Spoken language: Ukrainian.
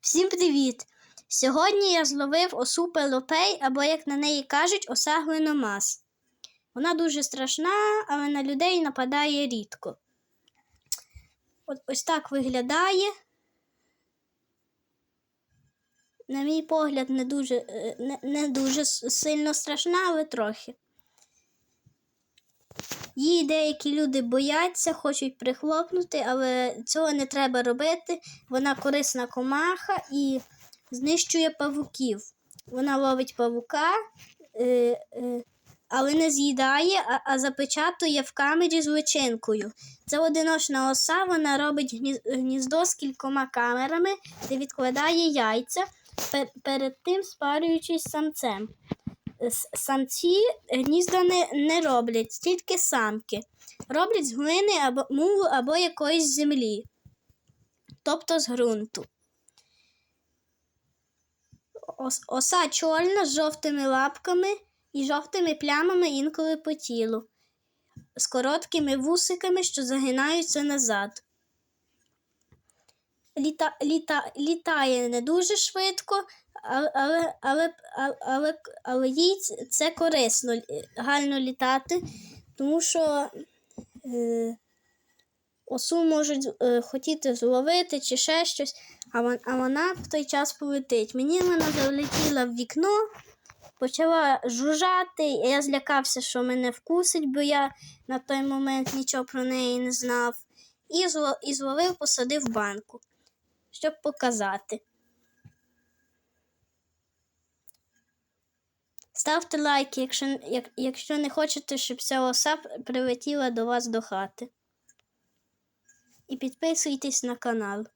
Всім привіт! Сьогодні я зловив осу пелопей, або, як на неї кажуть, оса глиномас. Вона дуже страшна, але на людей нападає рідко. От ось так виглядає. На мій погляд, не дуже, е, не, не дуже сильно страшна, але трохи. Її деякі люди бояться, хочуть прихлопнути, але цього не треба робити. Вона корисна комаха і знищує павуків. Вона ловить павука, е, е, але не з'їдає, а, запечатує в камері з личинкою. Це одиночна оса, вона робить гніздо з кількома камерами, де відкладає яйця, перед тим спарюючись самцем. Самці гнізда не, не роблять, тільки самки. Роблять з глини або мулу або якоїсь землі, тобто з ґрунту. Оса чорна з жовтими лапками і жовтими плямами інколи по тілу, з короткими вусиками, що загинаються назад. Літа, літа, літає не дуже швидко, але, але, але, але, але, їй це корисно гально літати, тому що е, осу можуть е, хотіти зловити чи ще щось, а, вон, а вона в той час полетить. Мені вона залетіла в вікно, почала жужжати, я злякався, що мене вкусить, бо я на той момент нічого про неї не знав. І зловив, посадив банку, щоб показати. Ставте лайки, якщо, як, якщо не хочете, щоб ця оса прилетіла до вас до хати. І підписуйтесь на канал.